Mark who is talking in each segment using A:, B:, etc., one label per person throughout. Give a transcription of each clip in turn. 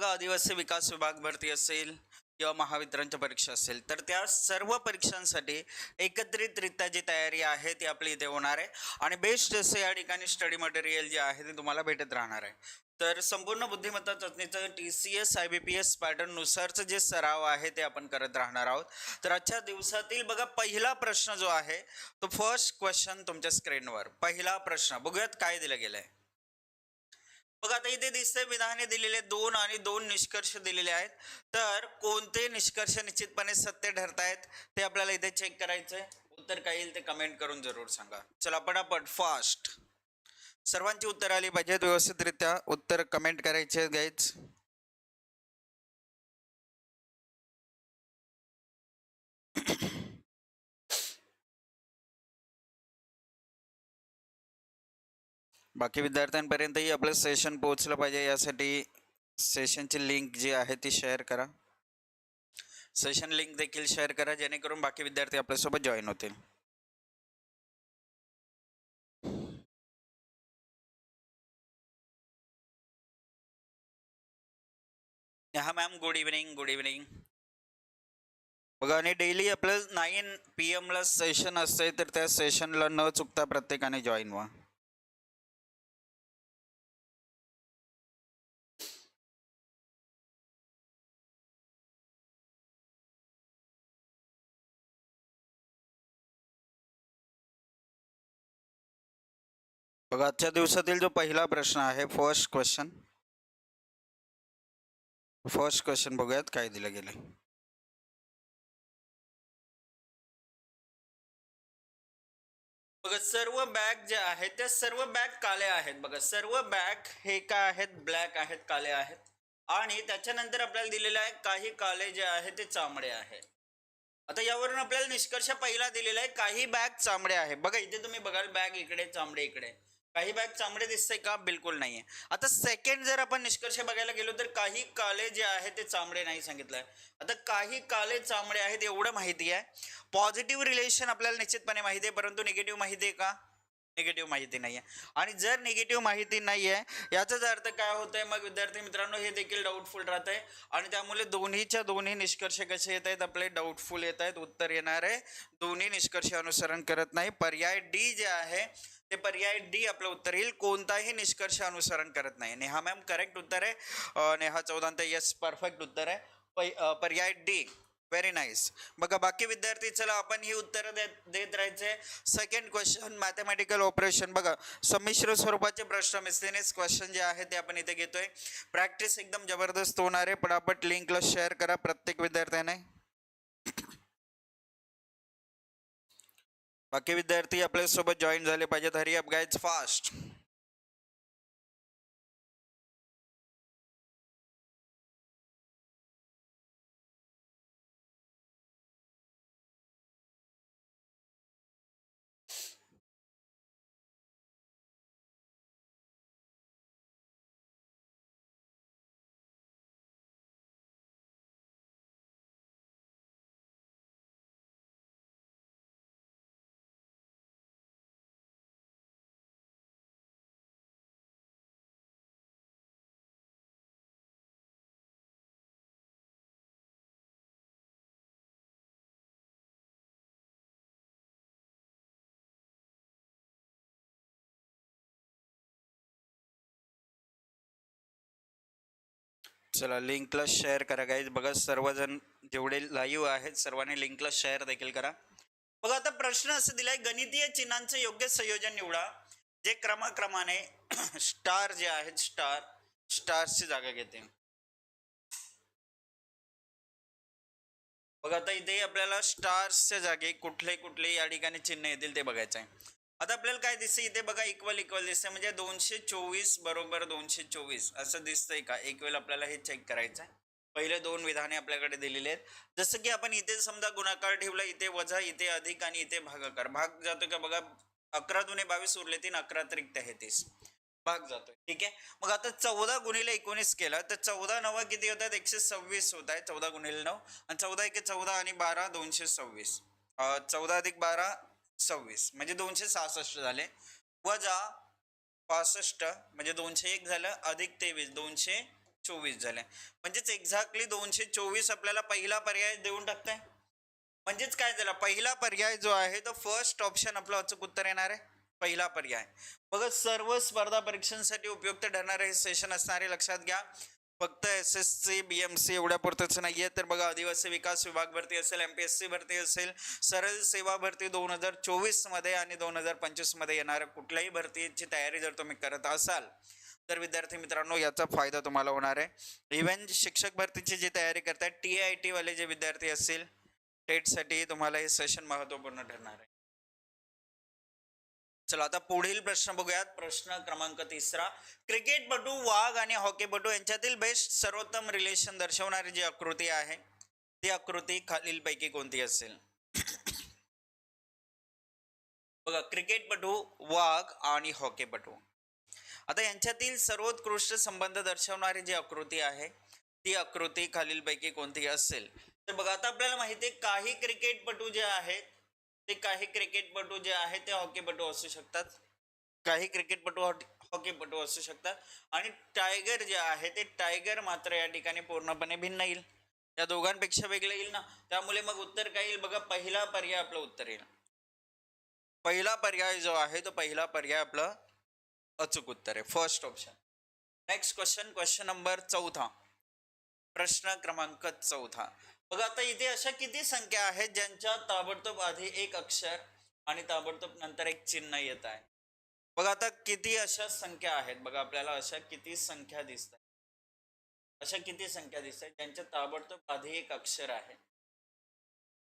A: बघा आदिवासी विकास विभाग भरती असेल किंवा महावितरणच्या परीक्षा असेल तर त्या सर्व परीक्षांसाठी एकत्रितरित्या जी तयारी आहे ती आपली इथे होणार आहे. आणि बेस्ट जसं या ठिकाणी स्टडी मटेरियल जे आहे ते तुम्हाला भेटत राहणार आहे. तर संपूर्ण बुद्धिमत्ता चाचणीचं T C S I B P S पॅटर्ननुसारचं जे सराव आहे ते आपण करत राहणार आहोत. तर आजच्या दिवसातील बघा पहिला प्रश्न जो आहे तो फर्स्ट क्वेश्चन तुमच्या स्क्रीनवर पहिला प्रश्न बघूयात काय दिलं गेलं आहे बघा आता इथे दिसतंय विधाने दिलेले दोन आणि दोन निष्कर्ष दिलेले आहेत. तर कोणते निष्कर्ष निश्चितपणे सत्य ठरतायत ते आपल्याला इथे चेक करायचंय. उत्तर काय येईल ते कमेंट करून जरूर सांगा. चला पटापट फास्ट सर्वांची उत्तर आली पाहिजेत व्यवस्थितरित्या. उत्तर कमेंट करायचे गाईच बाकी विद्यार्थ्यांपर्यंतही आपलं सेशन पोहोचलं पाहिजे. यासाठी सेशनची लिंक जी आहे ती शेअर करा. सेशन लिंक देखील शेअर करा जेणेकरून बाकी विद्यार्थी आपल्यासोबत जॉईन होतील. हा ma'am good evening good evening बघा आणि डेली आपलं नाईन पी एमला सेशन असते तर त्या सेशनला न चुकता प्रत्येकाने जॉईन व्हा. बघा आजच्या दिवसातील जो पहिला प्रश्न आहे फर्स्ट क्वेश्चन फर्स्ट क्वेश्चन बघूयात काय दिलं गेलं बघा सर्व बॅग ज्या आहेत त्या सर्व बॅग काळ्या आहेत. बघा सर्व बॅग हे काय आहेत? ब्लॅक आहेत काळे आहेत. आणि त्याच्यानंतर आपल्याला दिलेलं आहे काही काळे जे आहे ते चांबडे आहेत. आता यावरून आपल्याला निष्कर्ष पहिला दिलेला आहे काही बॅग चांबडे आहे बघा इथे तुम्ही बघाल बॅग इकडे चांबडे इकडे. काही बॅग चांबडे दिसते का? बिलकुल नाही आहे आता सेकंड जर आपण निष्कर्ष बघायला गेलो तर काही काले जे आहे ते चांबडे नाही सांगितलंय आता काही काले चांबडे आहेत एवढं माहिती आहे. पॉझिटिव्ह रिलेशन आपल्याला निश्चितपणे माहिती आहे परंतु निगेटिव्ह माहिती आहे का? निगेटिव्ह माहिती नाही आहे आणि जर निगेटिव्ह माहिती नाही आहे याचाच अर्थ काय होत आहे मग विद्यार्थी मित्रांनो हे देखील डाऊटफुल राहत आहे आणि त्यामुळे दोन्हीच्या दोन्ही निष्कर्ष कसे येत आहेत? आपले डाऊटफुल येत आहेत उत्तर येणार. आहे दोन्ही निष्कर्ष अनुसरण करत नाही. पर्याय डी जे आहे ते पर्याय डी आपलं उत्तर येईल. कोणताही निष्कर्ष अनुसरण करत नाही. नेहा मॅम करेक्ट उत्तर आहे. नेहा चौदांत येस परफेक्ट उत्तर आहे. पर्याय डी व्हेरी नाईस बघा बाकी विद्यार्थी चला आपण ही उत्तरं देत देत राहायचे. सेकंड क्वेश्चन मॅथमॅटिकल ऑपरेशन बघा संमिश्र स्वरूपाचे प्रश्न मिसलेनियस क्वेश्चन जे आहे ते आपण इथे घेतोय. प्रॅक्टिस एकदम जबरदस्त होणार आहे. पटापट लिंकला शेअर करा प्रत्येक विद्यार्थ्याने. बाकी विद्यार्थी आपल्यासोबत जॉईन झाले पाहिजेत. हरी अप गाईज फास्ट चला लिंकला शेअर करा काही बघा सर्वजण जेवढे लाईव्ह आहेत सर्वांनी लिंकला शेअर देखील करा. बघा आता प्रश्न असं दिलाय गणितीय चिन्हांचं योग्य संयोजन निवडा जे क्रमाक्रमाने स्टार जे आहेत स्टार स्टार्सची जागा घेते. बघा आता इथे आपल्याला स्टार्सच्या जागी कुठले कुठले या ठिकाणी चिन्ह येतील ते बघायचं आहे आता आपल्याला काय दिसतं इथे बघा इक्वल इक्वल दिसतं म्हणजे दोनशे चोवीस बरोबर दोनशे चोवीस. असं दिसतंय का? एक वेळ आपल्याला हे चेक करायचं आहे पहिले दोन विधाने आपल्याकडे दिलेली आहेत. जसं की आपण इथे समजा गुणाकार ठेवला इथे वजा इथे अधिक आणि इथे भागाकार. भाग जातो का? बघा अकरा दुने बावीस उरले तीन अकरा त्रिक तेहतीस. भाग जातोय. ठीक आहे? मग आता चौदा गुणिले एकोणीस केला तर चौदा नवा किती होतात? एकशे सव्वीस होत आहे चौदा गुणिले नऊ. आणि चौदा एके चौदा आणि बारा दोनशे सव्वीस. चौदा अधिक बारा सव्वीस म्हणजे दोनशे सहासष्ट झाले. वजा पासष्ट म्हणजे दोनशे एक झालं अधिक तेवीस दोनशे चोवीस झाले. म्हणजेच एक्झॅक्टली दोनशे चोवीस आपल्याला पहिला पर्याय देऊन टाकताय. म्हणजेच काय झालं? पहिला पर्याय जो आहे तो फर्स्ट ऑप्शन आपलं अचूक उत्तर येणार आहे. पहिला पर्याय. बघा सर्व स्पर्धा परीक्षांसाठी उपयुक्त ठरणारे हे सेशन असणारे लक्षात घ्या. फक्त S S C B M C एवढ्या नाही आहे तर बघा आदिवासी विकास विभाग भरती असेल एम पी एस सी भरती असेल सरळ सेवा भरती दोन हजार चोवीसमध्ये आणि दोन हजार पंचवीसमध्ये येणाऱ्या कुठल्याही भरतीची तयारी जर तुम्ही करत असाल तर विद्यार्थी मित्रांनो याचा फायदा तुम्हाला होणार आहे. इव्हन शिक्षक भरतीची जी तयारी करताय टी आय टीवाले जे विद्यार्थी असतील टेटसाठी तुम्हाला हे सेशन महत्त्वपूर्ण ठरणार आहे. चला आता पुढील प्रश्न बघूयात. प्रश्न क्रमांक तिसरा. क्रिकेटपटू वाघ आणि हॉकीपटू यांच्यातील बेस्ट सर्वोत्तम रिलेशन दर्शवणारी जी आकृती आहे ती आकृती खालीलपैकी कोणती असेल? बघा क्रिकेटपटू वाघ आणि हॉकीपटू. आता यांच्यातील सर्वोत्कृष्ट संबंध दर्शवणारी जी आकृती आहे ती आकृती खालीलपैकी कोणती असेल? तर बघा आता आपल्याला माहिती आहे काही क्रिकेटपटू जे आहेत ते काही क्रिकेटपटू जे आहे ते हॉकीपटू असू शकतात. काही क्रिकेटपटू हॉकीपटू असू शकतात. आणि टायगर जे आहे ते टायगर मात्र या ठिकाणी पूर्णपणे भिन्न येईल. या दोघांपेक्षा वेगळं येईल ना? त्यामुळे मग उत्तर काय येईल? बघा पहिला पर्याय आपलं उत्तर येईल. पहिला पर्याय जो आहे तो पहिला पर्याय आपलं अचूक उत्तर आहे. First option next question question number चौथा. प्रश्न क्रमांक चौथा. बघा आता इथे अशा किती संख्या आहेत ज्यांच्या ताबडतोब आधी एक अक्षर आणि ताबडतोब नंतर एक चिन्ह येत आहे. बघा आता किती अशा संख्या आहेत? बघा आपल्याला अशा किती संख्या दिसत आहेत अशा किती संख्या दिसत आहेत ज्यांच्या ताबडतोब आधी एक अक्षर आहे.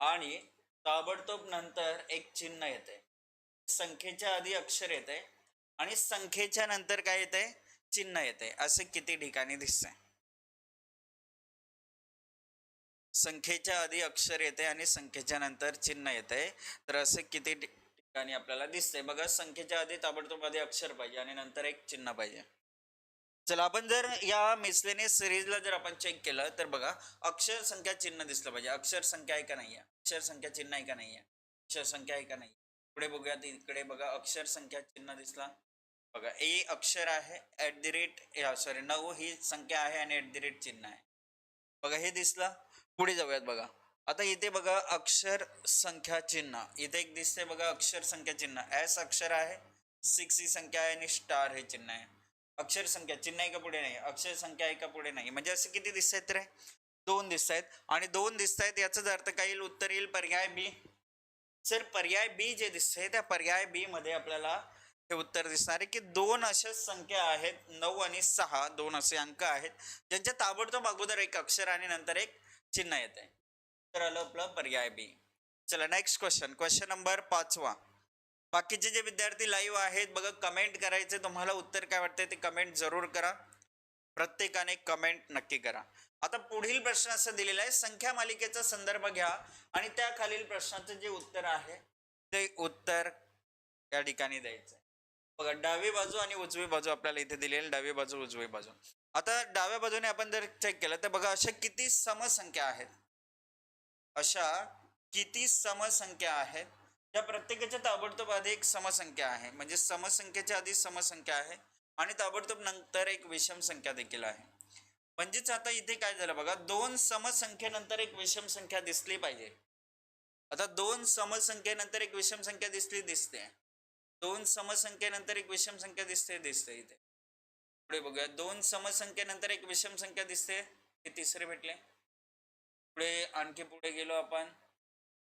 A: आणि ताबडतोब नंतर एक चिन्ह येते संख्येच्या आधी अक्षर येते आणि संख्येच्या नंतर काय येते चिन्ह येते असे किती ठिकाणी दिसतंय. संख्येच्या आधी अक्षर येते आणि संख्येच्या नंतर चिन्ह येते. तर असे किती ठिकाणी आपल्याला दिसते बघा संख्येच्या आधी ताबडतोब आधी अक्षर पाहिजे आणि नंतर एक चिन्ह पाहिजे. चला आपण जर या मिसलेनियस सिरीजला जर आपण चेक केलं तर बघा अक्षर संख्या चिन्ह दिसलं पाहिजे. अक्षर संख्या आहे का नाही आहे? अक्षर संख्या चिन्ह आहे का नाही आहे? अक्षर संख्या आहे का नाही पुढे बघूया इकडे बघा अक्षर संख्या चिन्ह दिसला. बघा ए अक्षर आहे ऍट दी रेट सॉरी नऊ ही संख्या आहे आणि ऍट दी रेट चिन्ह आहे. बघा हे दिसलं? पुढे जाऊयात बघा. आता इथे बघा अक्षर संख्या चिन्ह. इथे एक दिसते बघा अक्षर संख्या चिन्ह. एस अक्षर आहे सिक्स ही संख्या आहे आणि स्टार हे चिन्ह आहे. अक्षर संख्या चिन्ह एका पुढे नाही. अक्षर संख्या आहे का पुढे नाही. म्हणजे असे किती दिसत आहेत रे? दोन दिसत आहेत आणि दोन दिसत आहेत याचाच अर्थ काय येईल उत्तर येईल. पर्याय बी सर पर्याय बी जे दिसते त्या पर्याय बी मध्ये आपल्याला हे उत्तर दिसणार आहे की दोन अशा संख्या आहेत नऊ आणि सहा. दोन असे अंक आहेत. ज्यांच्या ताबडतोब अगोदर एक अक्षर आणि नंतर एक चिन्ह येत आहे तर आलं आपलं पर्याय बी. चला नेक्स्ट क्वेश्चन क्वेश्चन नंबर पाचवा. बाकीचे जे विद्यार्थी लाईव्ह आहेत बघा कमेंट करायचे तुम्हाला उत्तर काय वाटतंय ते कमेंट जरूर करा. प्रत्येकाने कमेंट नक्की करा. आता पुढील प्रश्न असं दिलेला आहे संख्या मालिकेचा संदर्भ घ्या आणि त्या खालील प्रश्नाचं जे उत्तर आहे ते उत्तर या ठिकाणी द्यायचं आहे बघा डावी बाजू आणि उजवी बाजू आपल्याला इथे दिलेली डावी बाजू उजवी बाजू. आता डाव्या बाजूने आपण जर चेक केलं तर बघा अशा किती समसंख्या आहेत. अशा किती समसंख्या आहेत. त्या प्रत्येकाच्या ताबडतोब आधी एक समसंख्या आहे. म्हणजे समसंख्येच्या आधी समसंख्या आहे आणि ताबडतोब नंतर एक विषम संख्या देखील आहे. म्हणजेच आता इथे काय झालं बघा दोन समसंख्येनंतर एक विषम संख्या दिसली पाहिजे. आता दोन समसंख्येनंतर एक विषम संख्या दिसली दिसते. दोन समसंख्येनंतर एक विषम संख्या दिसते दिसते इथे. पुढे बघूया. दोन समसंख्येनंतर एक विषम संख्या दिसते. हे तिसरे भेटले. पुढे आणखी पुढे गेलो आपण.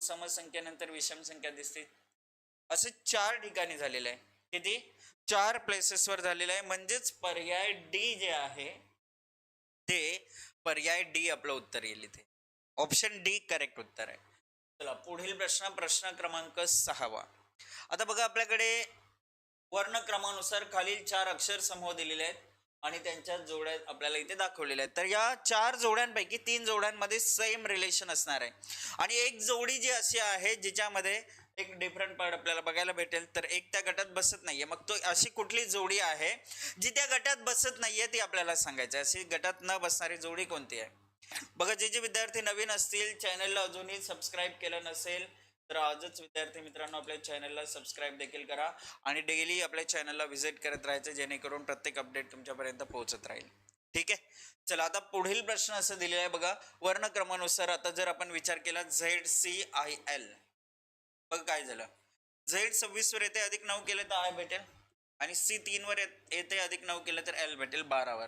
A: समसंख्येनंतर विषम संख्या दिसते. असे चार ठिकाणी झालेलं आहे. किती? चार प्लेसेसवर झालेलं आहे. म्हणजेच पर्याय डी जे आहे ते पर्याय डी आपलं उत्तर येईल इथे. ऑप्शन डी करेक्ट उत्तर आहे. चला पुढील प्रश्न प्रश्न क्रमांक सहावा. आता बघा आपल्याकडे वर्णक्रमानुसार खालील चार अक्षर समूह दिलेले आहेत आणि त्यांच्या जोड्या आपल्याला इथे दाखवलेल्या आहेत. तर या चार जोड्यांपैकी तीन जोड्यांमध्ये सेम रिलेशन असणार आहे. आणि एक जोडी जी अशी आहे जिच्यामध्ये एक डिफरंट पार्ट आपल्याला बघायला भेटेल. तर एक त्या गटात बसत नाहीये. मग तो अशी कुठली जोडी आहे जी त्या गटात बसत नाहीये ती आपल्याला सांगायची आहे. अशी गटात न बसणारी जोडी कोणती आहे? बघा जे जे विद्यार्थी नवीन असतील चॅनलला अजूनही सबस्क्राईब केलं नसेल तर आजच विद्यार्थी मित्रांनो आपल्या चॅनलला सबस्क्राईब देखील करा आणि डेली आपल्या चॅनलला व्हिजिट करत राहायचं जेणेकरून प्रत्येक अपडेट तुमच्यापर्यंत पोहोचत राहील. ठीक आहे? चला आता पुढील प्रश्न असं दिलेला आहे बघा. वर्णक्रमानुसार आता जर आपण विचार केला झेड सी आय एल. बघ काय झालं. झेड सव्वीसवर येते अधिक नऊ केले तर आय भेटेल. आणि सी तीनवर येते अधिक नऊ केलं तर एल भेटेल बारावर.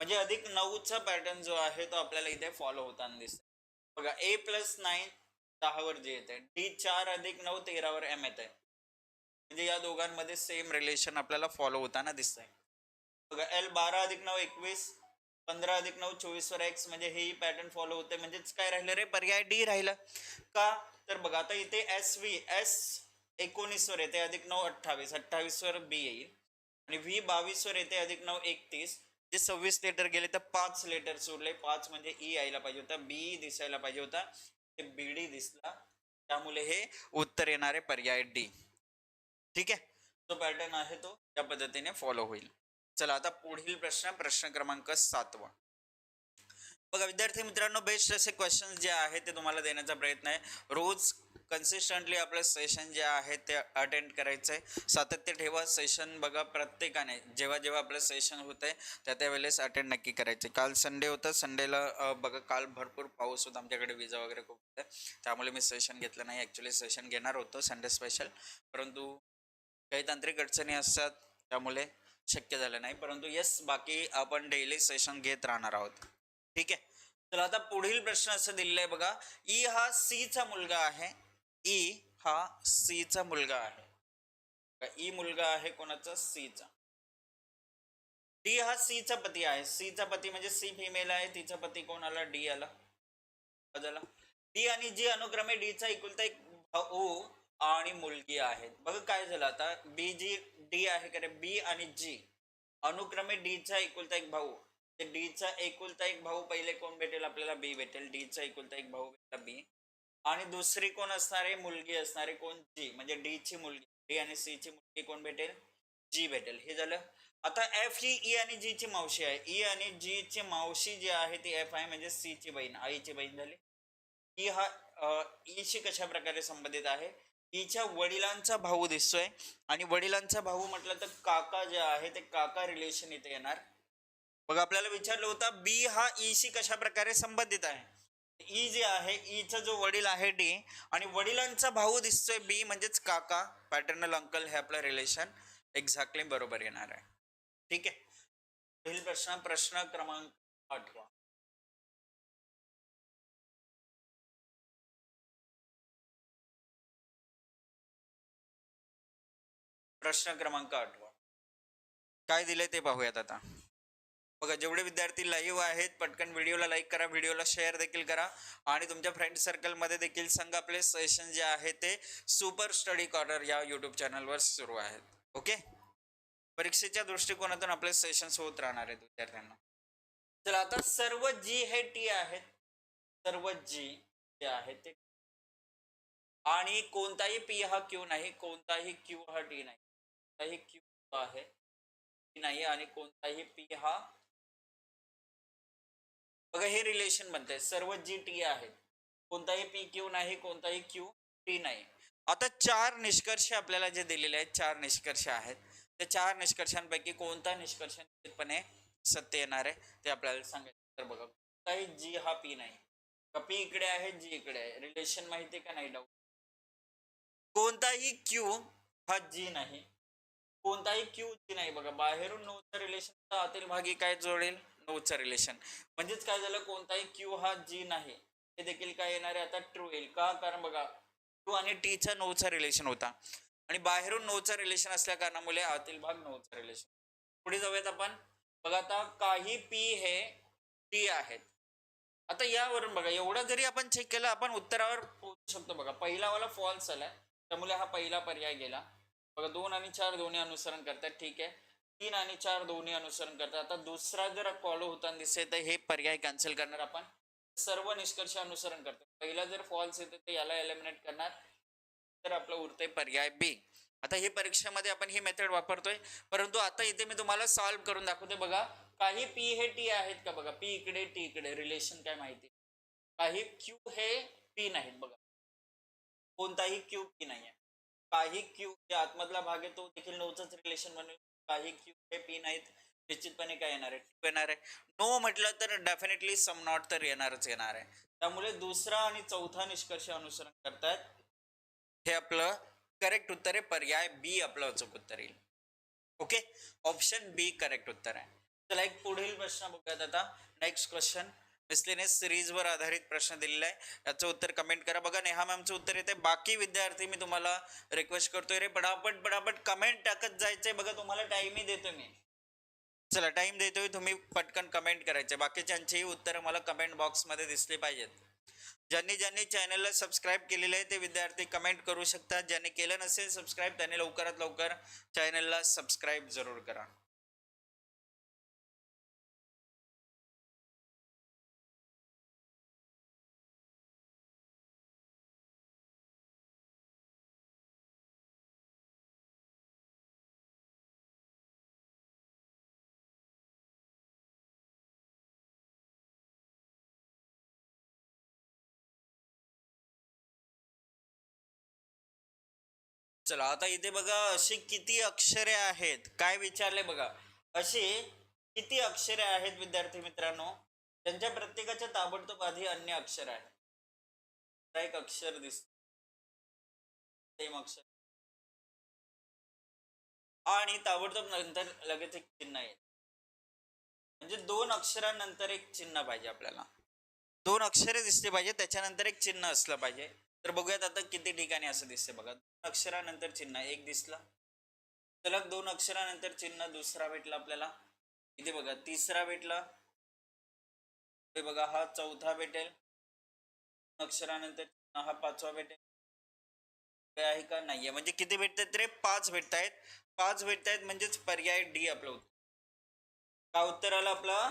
A: म्हणजे अधिक नऊचा पॅटर्न जो आहे तो आपल्याला इथे फॉलो होताना दिसतो बघा ए प्लस नाईन दहावर जे येते डी चार अधिक नऊ तेरावर एम येत आहे म्हणजे या दोघांमध्ये सेम रिलेशन आपल्याला फॉलो होताना दिसत आहे बघा एल बारा अधिक नऊ एकवीस पंधरा अधिक नऊ चोवीसवर एक्स म्हणजे हेही पॅटर्न फॉलो होते म्हणजेच काय राहिलं रे? पर्याय डी राहिलं. का? तर बघा आता इथे एस व्ही एस एकोणीसवर येते अधिक नऊ अठ्ठावीस. अठ्ठावीसवर बी येईल. आणि व्ही बावीसवर येते अधिक नऊ एकतीस. जे सव्वीस लेटर गेले तर पाच लेटर सोडले. पाच म्हणजे ई यायला पाहिजे होता. बी दिसायला पाहिजे होता. बी डी दिसला. त्यामुळे हे उत्तर येणारे पर्याय डी. ठीक आहे? जो पॅटर्न आहे तो त्या पद्धतीने फॉलो होईल. चला आता पुढील प्रश्न प्रश्न क्रमांक सातवा. बघा विद्यार्थी मित्रांनो बेस्ट असे क्वेश्चन जे आहे ते तुम्हाला देण्याचा प्रयत्न आहे. रोज कन्सिस्टंटली आपलं सेशन जे आहे ते अटेंड करायचं. आहे सातत्य ठेवा सेशन बघा प्रत्येकाने. जेव्हा जेव्हा आपलं सेशन होतं आहे त्या त्या वेळेस अटेंड नक्की करायचं. काल संडे होतं. संडेला बघा काल भरपूर पाऊस होता. आमच्याकडे विजा वगैरे खूप होत्या. त्यामुळे मी सेशन घेतलं नाही. ॲक्च्युली सेशन घेणार होतो. संडे स्पेशल परंतु काही तांत्रिक अडचणी असतात त्यामुळे शक्य झालं नाही. परंतु येस बाकी आपण डेली सेशन घेत राहणार आहोत. ठीक आहे? तर आता पुढील प्रश्न असं दिलेला आहे बघा. ई हा सी चा मुलगा आहे. ई हा सी चा मुलगा आहे. ई मुलगा आहे कोणाचा? सी चा डी हा सी चा पती आहे. सी चा पती म्हणजे सी फिमेल आहे. तिचा पती कोण आला? डी आला. डी आणि जी अनुक्रमे डी चा एकुलता एक भाऊ आणि मुलगी आहेत. बघ काय झालं आता. बी जी डी आहे का रे? बी आणि जी. अनुक्रमे डी चा एकुलता एक भाऊ. ते डी चा एकुलता एक भाऊ पहिले कोण भेटेल आपल्याला? बी भेटेल. डी चा एकुलता एक भाऊ भेटला. बी. आणि दुसरी कोण असणारी मुलगी असणारी कोण? जी. म्हणजे डी ची मुलगी. डी आणि सी ची मुलगी कोण भेटेल? जी भेटेल. हे झालं. आता एफ ही ई आणि जी ची मावशी आहे. ई आणि जी ची मावशी जी आहे ती एफ आहे म्हणजे सी ची बहीण. आईची बहीण झाली. ई हा ई शी कशा प्रकारे संबंधित आहे? ईच्या वडिलांचा भाऊ दिसतोय. आणि वडिलांचा भाऊ म्हटलं तर काका जे आहे ते काका रिलेशन इथे येणार. बघा आपल्याला विचारलं होतं बी हा ई शी कशा प्रकारे संबंधित आहे? ई जे आहे ईचा जो वडील आहे डी आणि वडिलांचा भाऊ दिसतोय बी म्हणजेच काका पॅटर्नल अंकल हे आपलं रिलेशन एक्झॅक्टली बरोबर येणार आहे. ठीक आहे? पुढील प्रश्न प्रश्न क्रमांक आठवा. प्रश्न क्रमांक आठवा. काय दिले ते पाहूयात आता. बघा जेवढे विद्यार्थी लाईव्ह आहेत पटकन व्हिडिओला लाईक करा व्हिडिओला शेअर देखील करा. आणि तुमच्या फ्रेंड सर्कलमध्ये देखील सांगा आपले सेशन जे आहे ते सुपर स्टडी कॉर्नर या यूट्यूब चॅनलवर सुरू आहेत. ओके परीक्षेच्या दृष्टिकोनातून आपले सेशन्स होत राहणार आहेत विद्यार्थ्यांना. चला आता सर्व जी हे टी आहेत. सर्व जी जे आहेत ते आणि कोणताही पी हा क्यू नाही कोणताही क्यू हा टी नाही. कोणताही क्यू आहे टी नाही आणि कोणताही पी हा बघा हे रिलेशन बनतंय सर्व जी टी आहेत कोणताही पी क्यू नाही कोणताही क्यू टी नाही. आता चार निष्कर्ष आपल्याला जे दिलेले आहेत चार निष्कर्ष आहेत. त्या चार निष्कर्षांपैकी कोणता निष्कर्ष निश्चितपणे सत्य येणार आहे ते आपल्याला सांगायचं तर बघा कोणताही जी हा पी नाही. पी इकडे आहे जी इकडे आहे. रिलेशन माहिती का? नाही डाऊट कोणताही क्यू हा जी नाही. कोणताही क्यू जी नाही बघा. बाहेरून नऊचा रिलेशन आतील भागी काय जोडेल? नऊचा रिलेशन म्हणजेच काय झालं? कोणताही क्यू हा जी नाही. हे देखील काय येणार आहे आता ट्रू येईल. का? कारण बघा टू आणि टीचा नऊचा रिलेशन होता. आणि बाहेरून नऊचा रिलेशन असल्या कारणामुळे आतील भाग नऊचा रिलेशन पुढे जाऊयात आपण. बघा आता काही पी हे टी आहेत. आता यावरून बघा एवढं जरी आपण चेक केलं आपण उत्तरावर पोहोचू शकतो बघा. पहिला वाला फॉल्स आलाय. त्यामुळे हा पहिला पर्याय गेला. बघा दोन आणि चार दोन्ही अनुसरण करतात ठीक आहे. तीन आणि चार दोन्ही अनुसरण करतात. आता दुसरा जर फॉलो होताना दिसेल तर हे पर्याय कॅन्सल करणार आपण. सर्व निष्कर्ष अनुसरण करतो. पहिला जर फॉल्स येते तर याला एलिमिनेट करणार. तर आपलं उरते पर्याय बी आता ही परीक्षेमध्ये आपण ही मेथड वापरतोय. परंतु आता इथे मी तुम्हाला सॉल्व्ह करून दाखवते बघा काही पी हे टी आहेत का बघा? पी इकडे टी इकडे. रिलेशन काय माहिती? काही क्यू हे पी नाहीत बघा. कोणताही क्यू पी नाही आहे काही क्यू जे आतमधला भाग आहे तो देखील नऊच रिलेशन म्हणून काही क्यू हे पी नाहीत निश्चितपणे काय येणार आहे? टू येणार आहे. नो म्हटलं तर डेफिनेटली सम नॉट तर येणारच येणार आहे. त्यामुळे दुसरा आणि चौथा निष्कर्ष अनुसरण करतात हे आपलं करेक्ट उत्तर आहे. पर्याय बी आपलं अचूक उत्तर येईल. ओके ऑप्शन बी करेक्ट उत्तर आहे. चला एक पुढील प्रश्न बघूयात आता. नेक्स्ट क्वेश्चन मिसलेनियस सिरीजवर आधारित प्रश्न दिलेला आहे. याचं उत्तर कमेंट करा. बघा नेहा मॅमचं उत्तर येते बाकी विद्यार्थी मी तुम्हाला रिक्वेस्ट करतोय रे. पटापट पटापट कमेंट टाकत जायचंय. बघा तुम्हाला टाइमही देतोय मी. चला टाइम देतोय. तुम्ही पटकन कमेंट करायचे बाकीच्यांचीही उत्तरं मला कमेंट बॉक्समध्ये दिसली पाहिजेत. ज्यांनी ज्यांनी चॅनलला सबस्क्राईब केलेलं आहे ते विद्यार्थी कमेंट करू शकतात ज्यांनी केलं नसेल सबस्क्राईब त्यांनी लवकरात लवकर चॅनलला सबस्क्राईब जरूर करा. चला आता इथे बघा अशी किती अक्षरे आहेत? काय विचारले बघा. अशी किती अक्षरे आहेत विद्यार्थी मित्रांनो? त्यांच्या प्रत्येकाच्या ताबडतोब आधी अन्य अक्षर आहे एक अक्षर दिसत सेम अक्षर. आणि ताबडतोब नंतर लगेच एक चिन्ह येईल. म्हणजे दोन अक्षरानंतर एक चिन्ह पाहिजे आपल्याला. दोन अक्षरे दिसली पाहिजे त्याच्यानंतर एक चिन्ह असलं पाहिजे. तर बघूयात आता किती ठिकाणी असं दिसते बघा. दोन अक्षरानंतर चिन्ह एक दिसला. सलग दोन अक्षरानंतर चिन्ह दुसरा भेटला आपल्याला. इथे बघा तिसरा भेटला. हे बघा हा चौथा भेटेल. अक्षरानंतर चिन्ह हा पाचवा भेटेल. काय आहे का? नाहीये. म्हणजे किती भेटतात रे? पाच भेटतायत. पाच भेटतायत म्हणजेच पर्याय डी आपलं उत्तर. का उत्तर आलं आपलं?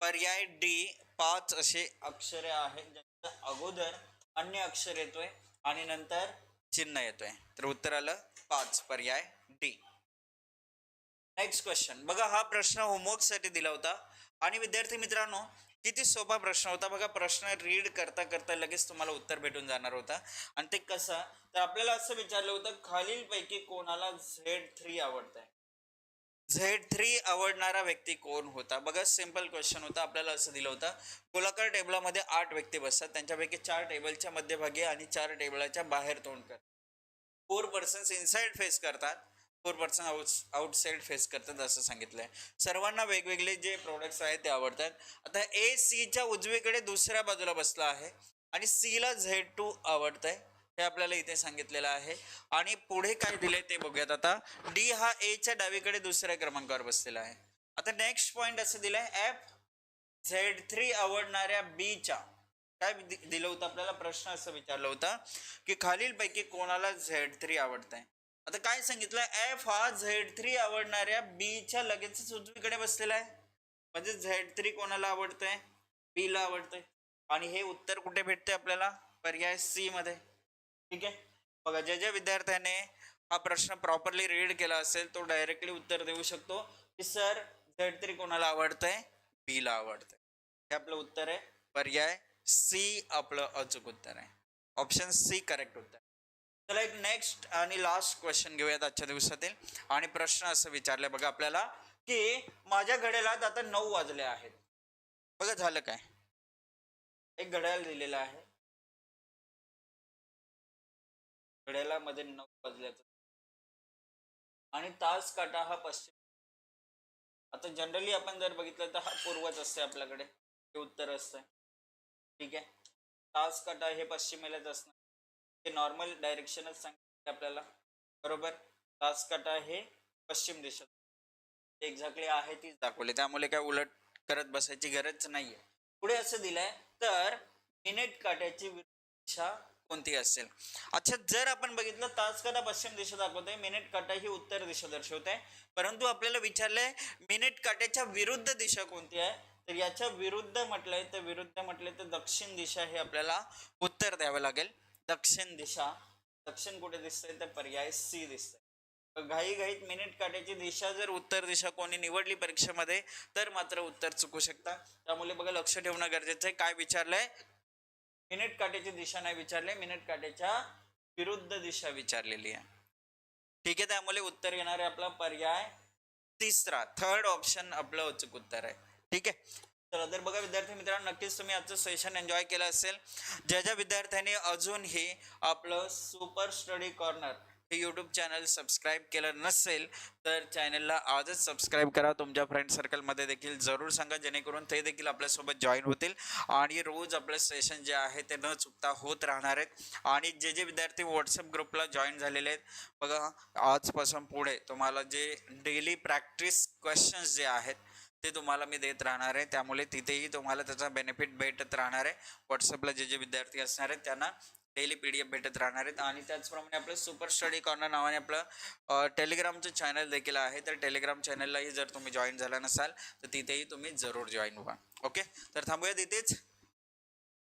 A: पर्याय डी पाच असे अक्षरे आहेत ज्यांच्या अगोदर अन्य अक्षर येतोय आणि नंतर चिन्ह येतोय. तर उत्तर आलं पाच. पर्याय डी नेक्स्ट क्वेश्चन बघा हा प्रश्न होमवर्कसाठी दिला होता. आणि विद्यार्थी मित्रांनो किती सोपा प्रश्न होता. बघा प्रश्न रीड करता करता लगेच तुम्हाला उत्तर भेटून जाणार होता. आणि ते कसं? तर आपल्याला असं विचारलं होतं खालीलपैकी कोणाला झेड थ्री आवडतंय? झेड थ्री आवडणारा व्यक्ती कोण होता? बघा सिंपल क्वेश्चन होता आपल्याला असं दिलं होतं. गोलाकार टेबलामध्ये आठ व्यक्ती बसतात. त्यांच्यापैकी चार टेबलच्या मध्यभागी आणि चार टेबलाच्या बाहेर तोंड करतात. फोर पर्सन्स इनसाइड फेस करतात. Four person out outside face करतात असं सांगितलं आहे सर्वांना वेगवेगळे जे प्रोडक्ट्स आहेत ते आवडतात. आता ए सीच्या उजवीकडे दुसऱ्या बाजूला बसला आहे. आणि सीला झेड टू आवडतं आहे हे आपल्याला इथे सांगितलेलं आहे. आणि पुढे काय दिले ते बघूयात आता. डी हा ए च्या डावीकडे दुसऱ्या क्रमांकावर बसलेला आहे. आता नेक्स्ट पॉइंट असं दिलंय एफ झेड थ्री आवडणाऱ्या बीच्या काय दिलं होतं आपल्याला? प्रश्न असं विचारलं होता की खालीलपैकी कोणाला झेड थ्री आवडतंय? आता काय सांगितलं एफ हा झेड थ्री आवडणाऱ्या बीच्या लगेचच उजवीकडे बसलेला आहे. म्हणजे झेड थ्री कोणाला आवडतंय? बी ला आवडतंय. आणि हे उत्तर कुठे भेटते आपल्याला? पर्याय सी मध्ये. ठीक आहे? बघा ज्या ज्या विद्यार्थ्याने हा प्रश्न प्रॉपरली रीड केला असेल तो डायरेक्टली उत्तर देऊ शकतो की सर झेड थ्री कोणाला आवडतंय? बी ला आवडतंय. हे आपलं उत्तर आहे. पर्याय सी आपलं अचूक उत्तर आहे. ऑप्शन सी करेक्ट उत्तर चला एक नेक्स्ट आणि लास्ट क्वेश्चन घेऊयात आजच्या दिवसातील. आणि प्रश्न असं विचारले बघा आपल्याला की माझ्या घड्याळात आता नऊ वाजले आहेत. बघा झालं काय? एक घड्याळ दिलेलं आहे. घड्याळामध्ये नऊ वाजल्याचं. आणि तास काटा हा पश्चिम. आता जनरली आपण जर बघितलं तर हा पूर्वच असते आपल्याकडे. हे उत्तर असतं ठीक आहे? तास काटा हे पश्चिमेलाच असणार. हे नॉर्मल डायरेक्शनच सांगते आपल्याला. बरोबर? तास काटा हे पश्चिम दिशेत एक्झॅक्टली आहे तीच दाखवली. त्यामुळे काय उलट करत बसायची गरज नाहीये. पुढे असं दिलंय तर मिनिट काट्याची दिशा कोणती असेल. अच्छा जर आपण बघितलं तास कदा पश्चिम दिशा दाखवते मिनिट काटा ही उत्तर दिशा दर्शवते. परंतु आपल्याला विचारलंय मिनिट काट्याच्या विरुद्ध दिशा कोणती आहे? तर याच्या विरुद्ध म्हटलंय तर विरुद्ध म्हटलंय तर दक्षिण दिशा हे आपल्याला उत्तर द्यावं लागेल. दक्षिण दिशा दक्षिण कुठे दिसतंय? तर पर्याय सी दिसतंय. घाई घाईत मिनिट काट्याची दिशा जर उत्तर दिशा कोणी निवडली परीक्षेमध्ये तर मात्र उत्तर चुकू शकता. त्यामुळे बघा लक्ष ठेवणं गरजेचं आहे. काय विचारलंय? मिनिट काट्याची दिशा नाही विचारले मिनिट काट्याच्या विरुद्ध दिशा विचारलेली आहे. ठीक आहे त्यामुळे उत्तर येणार आहे आपला पर्याय तिसरा थर्ड ऑप्शन आपलं अचूक उत्तर आहे. ठीक आहे? चला तर बघा विद्यार्थी मित्रांनो नक्कीच तुम्ही आजचं सेशन एन्जॉय केलं असेल. ज्या ज्या विद्यार्थ्यांनी अजूनही आपलं सुपर स्टडी कॉर्नर हे यूट्यूब चॅनल सबस्क्राईब केलं नसेल तर चॅनलला आजच सबस्क्राईब करा. तुमच्या फ्रेंड सर्कलमध्ये देखील जरूर सांगा जेणेकरून ते देखील आपल्यासोबत जॉईन होतील. आणि रोज आपलं सेशन जे आहे ते न चुकता होत राहणार आहेत. आणि जे जे विद्यार्थी व्हॉट्सअप ग्रुपला जॉईन झालेले आहेत बघा आजपासून पुढे तुम्हाला जे डेली प्रॅक्टिस क्वेश्चन्स जे आहेत ते तुम्हाला मी देत राहणार आहे. त्यामुळे तिथेही तुम्हाला त्याचा बेनिफिट भेटत राहणार आहे. व्हॉट्सअपला जे जे विद्यार्थी असणार आहेत त्यांना डेली पी डी एफ भेटत राहणार आहेत. आणि त्याचप्रमाणे आपलं सुपर स्टडी कॉर्नर नावाने आपलं टेलिग्रामचं चॅनल देखील आहे. तर टेलिग्राम चॅनललाही जर तुम्ही जॉईन झाला नसाल तर तिथेही तुम्ही जरूर जॉईन व्हा. ओके तर थांबूया तिथेच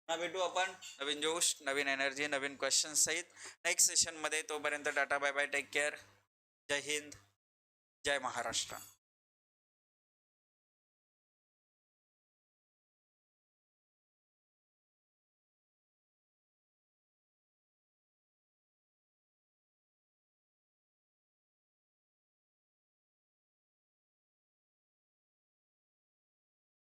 A: भेटू आपण. नवीन जोश नवीन एनर्जी नवीन क्वेश्चन सहित. नेक्स्ट सेशनमध्ये तोपर्यंत tata bye bye take care जय हिंद. जय महाराष्ट्र.